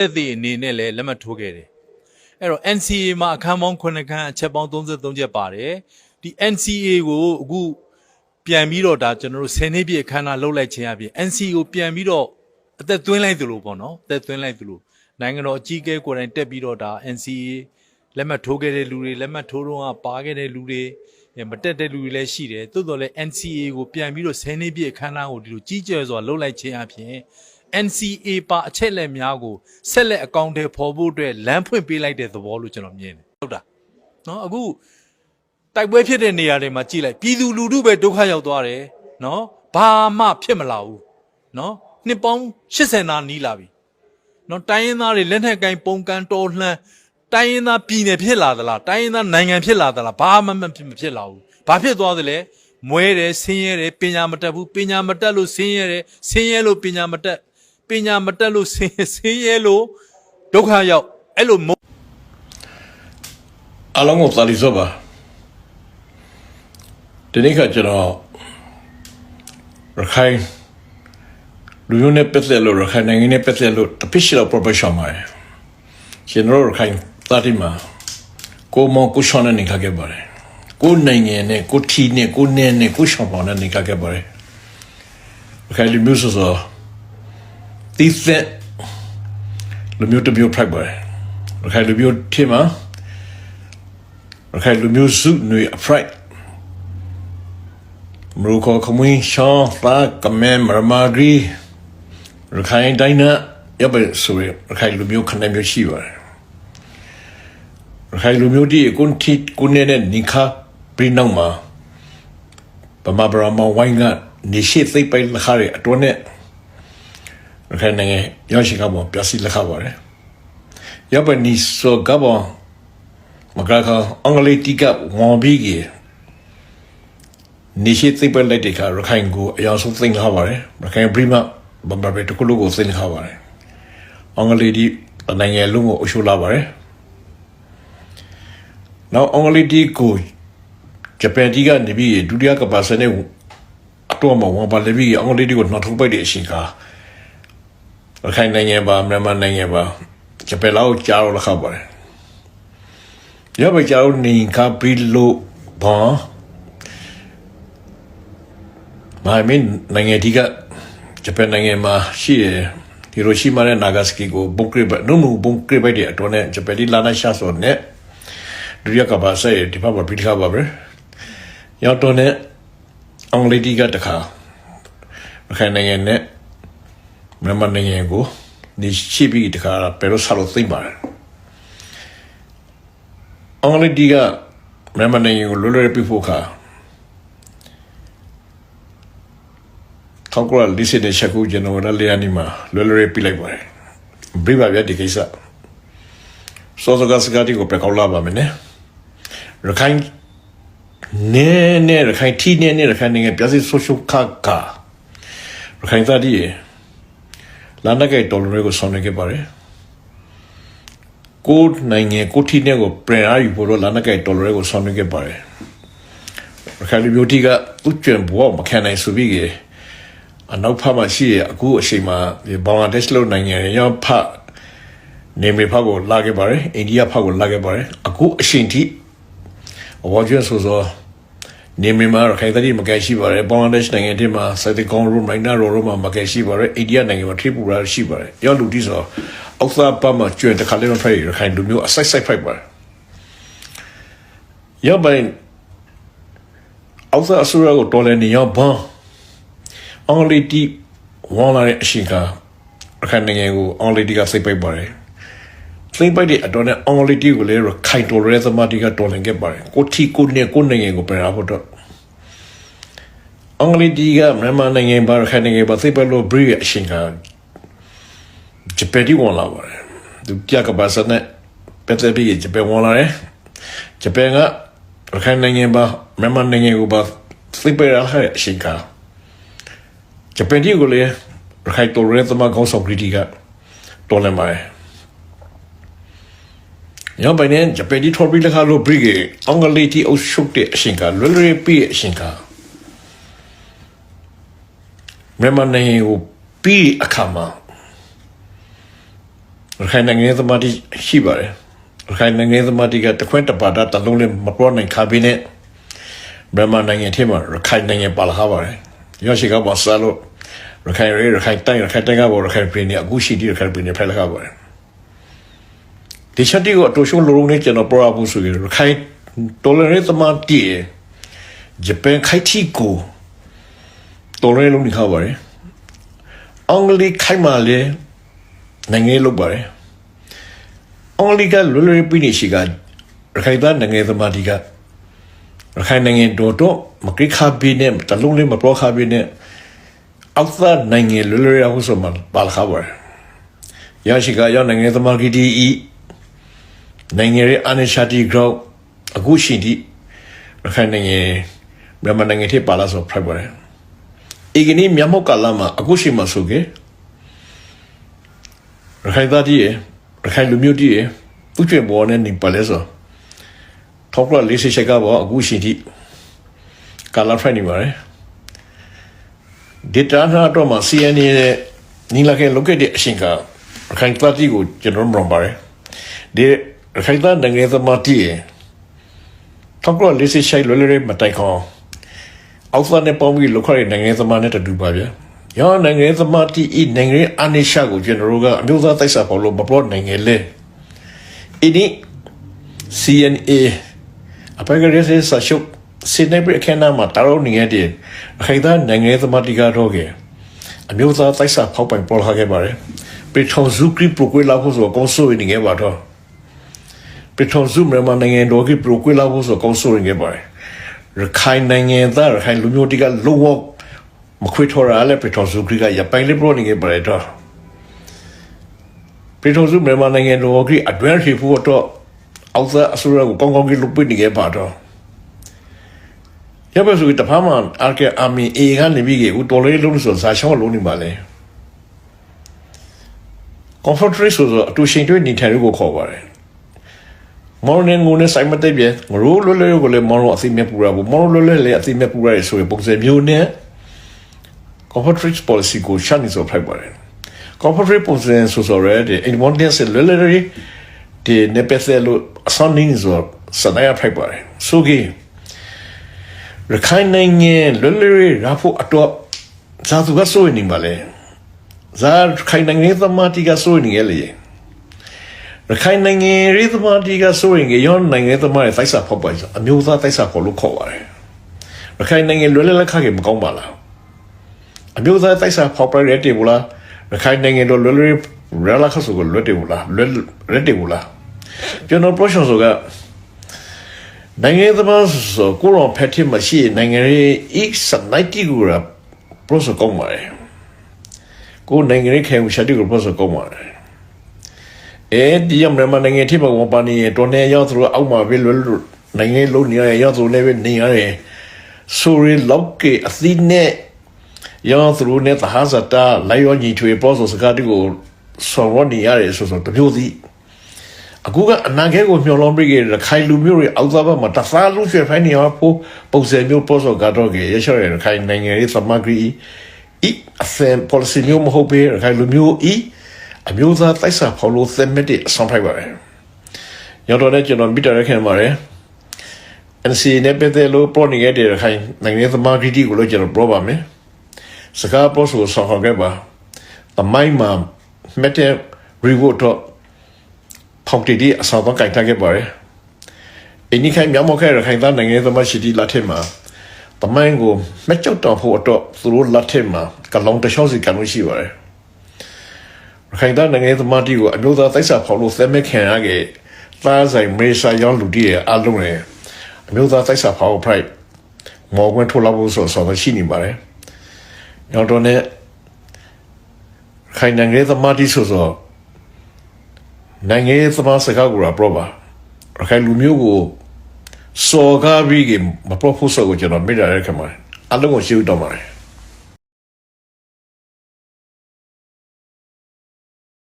သက်သေအနေနဲ့လည်းလက်မှတ်ထိုးခဲ့တယ်အဲ့တော့ NCA မှာအခန်းပေါင်း9ခန်းအချက်ပေါင်း33ချက်ပါတယ်ဒီ NCA ကိုအခုပြန်ပြီးတော့ဒါကျွန်တော်တို့10နှစ်ပြည့်အခမ်းအနားလုပ်လိုက်ခြင်းအပြင် NCA ကိုပြန်ပြီးတော့အသက်သွင်းလိုက်သလိုပေါ့နော်အသက်သွင်းလိုက်သလိုနိုင်ငံတော်အကြီးအကဲကိုယ်တိုင်တက်ပြီးတော့ဒါ NCA လက်မှတ်ထိုးခဲ့တဲ့လူတွေလက်မှတ်ထိုးတော့ကပါခဲ့တဲ့လူတွေအဲမတက်တဲ့လူတွေလည်းရှိတယ်တိုးတော်လည်း NCA ကိုပြန်ပြီးတော့10နှစ်ပြည့်အခမ်းအနားကိုဒီလိုကြီးကျယ်စွာလုပ်လိုက်ခြင်းအပြင် NCA ပါအချက်လက်များကိုဆက်လက်အကောင့်တွေပေါ်ဖို့အတွက်လမ်းဖွင့်ပေးလိုက်တဲ့သဘောလို့ကျွန်တော်မြင်တယ်ဟုတ်တာနော်အခုတိုက်ပွဲဖြစ်တဲ့နေရာတွေမှာကြည်လိုက်ပြည်သူလူထုပဲဒုက္ခရောက်သွားတယ်နော်ဘာမှဖြစ်မလာဘူးနော်နှစ်ပေါင်း80နာနီးလာပြီနော်တိုင်းရင်းသားတွေလက်နက်ကင်ပုံကန်တော်လှန်တိုင်းရင်းသားပြည်နယ်ဖြစ်လာသလားတိုင်းရင်းသားနိုင်ငံဖြစ်လာသလားဘာမှမဖြစ်မဖြစ်လာဘူးဘာဖြစ်သွားသလဲမွဲတယ်ဆင်းရဲတယ်ပညာမတတ်ဘူးပညာမတတ်လို့ဆင်းရဲတယ်ဆင်းရဲလို့ပညာမတတ် ပညာမတတ်လို့ဆင်းဆင်းရဲလို့ဒုက္ခရောက်အဲ့လိုမဟုတ်အားလုံးကိုသာလီစောပါဒီနေ့ကကျွန်တော်ရခိုင်လူမျိုးနဲ့ပတ်သက်လို့ရခိုင်နိုင်ငံနဲ့ပတ်သက်လို့တပိရှိတော့ profession မှာကျွန်တော်ရခိုင်တာတီမှာကိုမောကိုရှောင်းနဲ့နေခခဲ့ပါတယ်ကိုနိုင်ငံနဲ့ကိုထီနဲ့ကိုနဲနဲ့ကိုရှောင်းပေါင်းနဲ့နေခခဲ့ပါတယ်ရခိုင်လူမျိုးဆိုဆို တီးသက်လူမျိုးတစ်မျိုးဖိုက်ပါတယ်ရခိုင်လူမျိုးထင်မှာရခိုင်လူမျိုးစုຫນွေအဖရိုက်မရခေါ်ခမင်းရှောင်းပါကမဲမရမာဂရီရခိုင်တိုင်းနာရပ်ပဲဆိုရရခိုင်လူမျိုးခဏမျိုးရှိပါတယ်ရခိုင်လူမျိုးဒီကွန်တီကွန်နေတဲ့နိခါပြည်နောက်မှာပမာဘရာမဝိုင်းကနေရှိသိပ်ပိုင်လခရအတွန်းနဲ့ ရခိုင်နိုင်ငံရောက်ရှိကပေါ်ပြစီလခပါတယ်ရပ်ပဲနီဆိုကပေါ်မကခအင်္ဂလိပ်တိကဝန်ပြီးကြီးနေရှိသိပ်ပဲလိုက်တဲ့ခါရခိုင်ကိုအရောက်ဆုံးသိမ်းထားပါတယ်ရခိုင်ပရိမဘမ်ဘာဘေတကုလို့ကိုသိမ်းထားပါတယ်အင်္ဂလိပ်ဒီနိုင်ငံလုံးကိုအရှုလာပါတယ်နောက်အင်္ဂလိပ်ဒီကိုဂျပန်ဒီကနေပြီးဒုတိယကမ္ဘာစစ်နဲ့အတော့မဝန်ပါလေပြီးအင်္ဂလိပ်ဒီကိုနောက်ထုတ်ပိုက်တဲ့အချိန်က ရခိုင်နိုင်ငံပါမြန်မာနိုင်ငံပါဂျပန်လောက်ကြားတော့လောက်ပါတယ်ရပါကြောင်းနေကပီလိုဘာမိုင်မင်းနိုင်ငံဒီကဂျပန်နိုင်ငံမှာရှိရဟီရိုရှီမာနဲ့နာဂါစကီကိုဘုံကရဘနုနုဘုံကရဘတဲ့အတွနဲ့ဂျပန်ဒီလာနာရှာဆိုနဲ့ဒုရကဘာဆေဒီပါဘပီခါပါပဲရောက်တော့နဲ့အင်္ဂလိပ်ဒီကတခါရခိုင်နိုင်ငံနဲ့ မြန်မာနိုင်ငံကိုနေရှိပြီးတခါပဲလို့ဆက်လို့သိမ့်ပါတယ်အင်္ဂလိပ်ဒီကမြန်မာနိုင်ငံကိုလွတ်လပ်ပြဖို့ခါထောက်ကရလစ်စစ်တဲ့ချက်ကိုကျွန်တော်လည်းလျာနေမှာလွယ်လွယ်ပြလိုက်ပါတယ်ဘရိဗာပြဒီကိစ္စစောစကားစကားတီကိုပြကောက်လာပါမယ်နော်ရခိုင်နဲနဲရခိုင်တီနဲနဲရခိုင်နိုင်ငံပြစစ်ဆိုရှယ်ခါကာရခိုင်သားဒီ လာနကေတော်လွယ်ကိုဆောင်နေခဲ့ပါတယ်ကိုနိုင်ငံကိုထီနဲ့ကိုပြန်အားယူဖို့တော့လာနကိုက်ဒေါ်လာကိုဆောင်နေခဲ့ပါတယ်။ရခိုင်လူမျိုးတီကသူ့ကျန်ဘောမခံနိုင်ဆိုပြီးအနောက်ဖက်မှာရှိရအခုအချိန်မှာဒီဘင်္ဂလားဒေ့ရှ်လိုနိုင်ငံရောဖက်နေမေဖက်ကိုလာခဲ့ပါတယ်။အိန္ဒိယဖက်ကိုလာခဲ့ပါတယ်။အခုအချိန်ထိဘောကျွန်းဆိုဆို နေမေမှာရခိုင်တတိမကဲရှိပါတယ်။ဘင်္ဂလားဒေ့ရှ်နိုင်ငံတည်းမှာစိုက်တကောင်ရိုမိုင်းနာရိုရိုမှာမကဲရှိပါတယ်။အိန္ဒိယနိုင်ငံမှာထရီပူရာရှိပါတယ်။ရောက်လူတီဆိုအောက်သာပတ်မှာကျွန်းတခါလေးမဖိုက်ရခိုင်လူမျိုးအဆိုင်ဆိုင်ဖိုက်ပါတယ်။ရောက်ပိုင်းအောက်သာအစိုးရကိုတော်လည်းနေရောက်ဘန်းအင်္ဂလိပ်တီဝန်လာတဲ့အရှင်ကရခိုင်နိုင်ငံကိုအင်္ဂလိပ်တီကစိတ်ပိုက်ပါတယ်။ စိတ်ပိုက်တဲ့အတွက်နဲ့အင်္ဂလိပ်တီကိုလည်းခိုင်တော်ရဲသမားတီကတော်လည်းခဲ့ပါတယ်။ကိုတီကိုနဲ့ကိုနိုင်ငံကိုပြန်လာဖို့တော့အင်္ဂလိပ်တီကမြန်မာနိုင်ငံပါရခိုင်နိုင်ငံပါစိတ်ပိုက်လို့ဘရီရဲ့အရှင်ကဂျပန်တီဝန်လာပါတယ်။သူကြကပါစနဲ့ပတ်သက်ပြီးဂျပန်ဝန်လာတယ်။ဂျပန်ကရခိုင်နိုင်ငံပါမြန်မာနိုင်ငံကိုပါစိတ်ပိုက်ရတဲ့အရှင်ကဂျပန်ကြီးကိုလည်းရခိုင်တော်ရဲသမားကောင်းဆောင်ကတိကတော်လည်းပါတယ်။ ရောပိုင်နဲ့ဂျပန်ကြီးထော်ပြီးလက်ခါလို့ဘရိဂေအင်္ဂလိပ်တီအုပ်ချုပ်တဲ့အရှင်ကလွယ်လွယ်ပြည့်အရှင်ကမြန်မာနိုင်ငံကိုပြီးအခါမှာရခိုင်နိုင်ငံရေးသမားတိရှိပါတယ်ရခိုင်နိုင်ငံရေးသမားတိကတခွင့်တပါတာတလုံးလေးမပြောနိုင်ခါပြီးနဲ့မြန်မာနိုင်ငံထဲမှာရခိုင်နိုင်ငံပါလာပါတယ်ရရှိကပါစားလို့ရခိုင်ရေးရခိုင်တိုင်းရခိုင်တိုင်းကဘောရခိုင်ပြည်နယ်အခုရှိတဲ့ရခိုင်ပြည်နယ်ဖိုင်လာခပါတယ် ဒီချက်တီကိုအတူရှုံးလုံးနဲ့ကျွန်တော်ပြောရဖို့ဆိုရင်ရခိုင်တော်လရေးသမားတိဂျပန်ခိုက်တီကိုတော်ရဲလုံးနေခါပါတယ်အင်္ဂလိပ်ခိုင်မာလေနိုင်ငံရေးလုပ်ပါတယ်အင်္ဂလိပ်ကလွယ်လွယ်ပြနေရှိကရခိုင်သားနိုင်ငံသမားဒီကရခိုင်နိုင်ငံတော်တော့မကိခါဘီနဲ့တလုံးလေးမပြောခါဘီနဲ့အောက်သားနိုင်ငံလွယ်လွယ်အောင်ဆိုမှပါလာခါပါတယ်ရရှိကရောက်နိုင်ငံသမားကဒီဤ နိုင်ငံရဲ့အနိရှာတီဂရော့အခုရှိသည့်ရခိုင်နိုင်ငံမြန်မာနိုင်ငံထဲပါလာဆိုဖိုက်ပါတယ်ဒီကနေ့မြန်မာကလာမှာအခုရှိမှဆိုကေရခိုင်သားတည်းရခိုင်လူမျိုးတည်းရသူ့ကျွေဘောနဲ့နေပါလဲဆိုထောက်ကလေးစိတ်ချက်ကဘောအခုရှိသည့်ကလာဖိုင်နေပါတယ်ဒီတာနာတော့မှာ CNA နဲ့နီလာခဲလုတ်ခဲ့တဲ့အရှင်ကရခိုင်သားတည်းကိုကျွန်တော်မရပါတယ်ဒီရ ခိုင်သားနိုင်ငံသမားတည်းရထောက်ကလေးစိတ်ချိုက်လွယ်လွယ်မတိုင်ခေါင်းအောက်ဖာနဲ့ပေါင်းပြီးလောက်ခရနိုင်ငံသမားနဲ့တူပါဗျာ။ရောနိုင်ငံသမားတီဤနိုင်ငံရဲ့အနိရှာကိုကျွန်တော်တို့ကအမျိုးသားတိုက်စာပေါ်လို့မပေါ်နိုင်ငံလေ။ဤဒီ CNA အပကရစေဆာရှုပ်စစ်နေပြခဏမှာတာရောနေရတဲ့ခိုင်သားနိုင်ငံသမားတီကတော့ကအမျိုးသားတိုက်စာဖောက်ပိုင်ပေါ်လာခဲ့ပါတယ်။ပရီထောင်ဇူကရီပရိုကွေလာဖို့ဆိုကောဆိုနေခဲ့ပါတော့ ပရီထောင်ဇူမြန်မာနိုင်ငံတော်ကပရိုကွေလာဖို့ဆိုကောဆိုနေခဲ့ပါတယ်။ရခိုင်နိုင်ငံသားရခိုင်လူမျိုးတွေကလောဝမခွေထော်ရလဲပထမစုခရီးကရပိုင်လေးပရောနေကြပါလေတော့ပထမစုမြန်မာနိုင်ငံတော်ကအတွဲရှိဖို့တော့အောက်သာအစိုးရကိုကောင်းကောင်းကြီးလုပ်ပြနေကြပါတော့ရပါဆိုတဖားမှအာကေအမီအေကနေပြီးကဦးတော်လေးလုံးဆိုစာချောင်းလုံးနေပါလေ comfort tree ဆိုတော့အတူရှင်တွေ့နေထိုင်လို့ကိုခေါ်ပါတယ် မောင်နေငုံနဲ့ဆိုင်မတိတ်ပြငရိုးလွယ်လွယ်ကိုလည်းမောင်တို့အသိမြတ်ပူရဘူးမောင်တို့လွယ်လွယ်လည်းအသိမြတ်ပူရရဆိုရင်ပုံစံမျိုးနဲ့ corporate policy ကိုရှင်းနေဆိုဖိုက်ပါတယ် corporate policy ဆိုဆိုရတဲ့ importance လွယ်လွယ်လေးဒီနေပစလို့အစွမ်းနေဆိုစတဲ့ဖိုက်ပါတယ်ဆိုကြီးရခိုင်နိုင်ငံလွယ်လွယ်လေးရာဖို့အတော့ဇာသူကစိုးနေပါလေဇာခိုင်နိုင်ငံသမတိကစိုးနေရလေ ရခိုင်နိုင်ငံရေးသမားတီကဆိုရင်ရောနိုင်ငံသမားရဲ့တိုက်စာဖောက်ပါဆိုအမျိုးသားတိုက်စာခေါ်လို့ခေါ်ပါတယ်ရခိုင်နိုင်ငံလွယ်လွယ်လက်ခခဲ့မကောင်းပါလားအမျိုးသားတိုက်စာဖောက်ပါရဲတယ်ဘူးလားရခိုင်နိုင်ငံတို့လွယ်လွယ်ရလာခဆိုကိုလွယ်တယ်ဘူးလားလွယ်ရက်တယ်ဘူးလားကျွန်တော် portion ဆိုကနိုင်ငံသမားဆိုကိုရောဖက်တီမရှိနိုင်ငံရေး x 90ကိုရ process ကောင်းပါတယ်ကိုနိုင်ငံရေးခဲမှုရှာတီကို process ကောင်းပါတယ် အဲဒီရမြန်မာနိုင်ငံထိပ်မှာဝန်ပါနေတော်နေရောက်သူအောက်မှာပဲလွယ်လွယ်နိုင်ငံလုံးနေရရောက်သူလည်းပဲနေရတယ်ဆိုရီလောက်ကေအသီးနဲ့ရောက်သူနဲ့တဟာဇတာလိုက်ရောညီထွေပေါ်ဆိုစကားတူကိုဆော်ရနေရတယ်ဆိုဆိုတမျိုးစီအခုကအနာဂတ်ကိုမျှော်လင့်ပြီးရခိုင်လူမျိုးတွေအောက်သားဘက်မှာတသားလူရွှေဖိုင်းနေရဖို့ပုံစံမျိုးပေါ်ဆိုကတော့ကေရရှိရခိုင်နိုင်ငံရေးသမဂရီဤအစံ policy မျိုးမဟုတ်ပေရခိုင်လူမျိုးဤ အမျိုးသားတိုက်စာဖော်လို့သင်မက်တဲ့အဆောင်ဖိုက်ပါတယ်။ရောတော့လည်းကျွန်တော်မိတာရခင်ပါတယ်။ NC နဲ့ပတ်သက်လို့ပေါ်နေခဲ့တဲ့ခိုင်နိုင်ငံသမားဂရီတီကိုလည်းကျွန်တော်ပြောပါမယ်။စကားပေါ်ဆိုဆောင်ဟောခဲ့ပါ။တမိုင်းမှာမက်တဲ့ reward တော့ဖောက်တီဒီအဆောင်တော့ကြိုက်ထားခဲ့ပါတယ်။အင်းဒီခိုင်မြောက်မခဲရခိုင်သားနိုင်ငံသမားရှိတီလာထဲမှာတမိုင်းကိုမကြောက်တော့ဖို့တော့သူတို့လာထဲမှာကလောင်တချောင်းစီကံလို့ရှိပါတယ်။ရ ခိုင်သားနိုင်ငံသမားတီကိုအမျိုးသားတိုက်စာဖော်လို့သဲမဲ့ခံရခဲ့သားဆိုင်မေရှာရောင်းလူတီရဲ့အလုံးနဲ့အမျိုးသားတိုက်စာဖော်ဖိုက်မော်ကွန်းထိုးလာဖို့ဆိုဆိုရှိနေပါတယ်။နောက်တော့ ਨੇ ခိုင်နိုင်ငံသမားတီဆိုဆိုနိုင်ငံသမားစကားကိုရပြောပါရခိုင်လူမျိုးကိုစော်ကားပြီးကမပရိုပိုဆောကိုကျွန်တော်မိတာရခဲ့မှာအလုံးကိုရှိဦးတော့ပါတယ်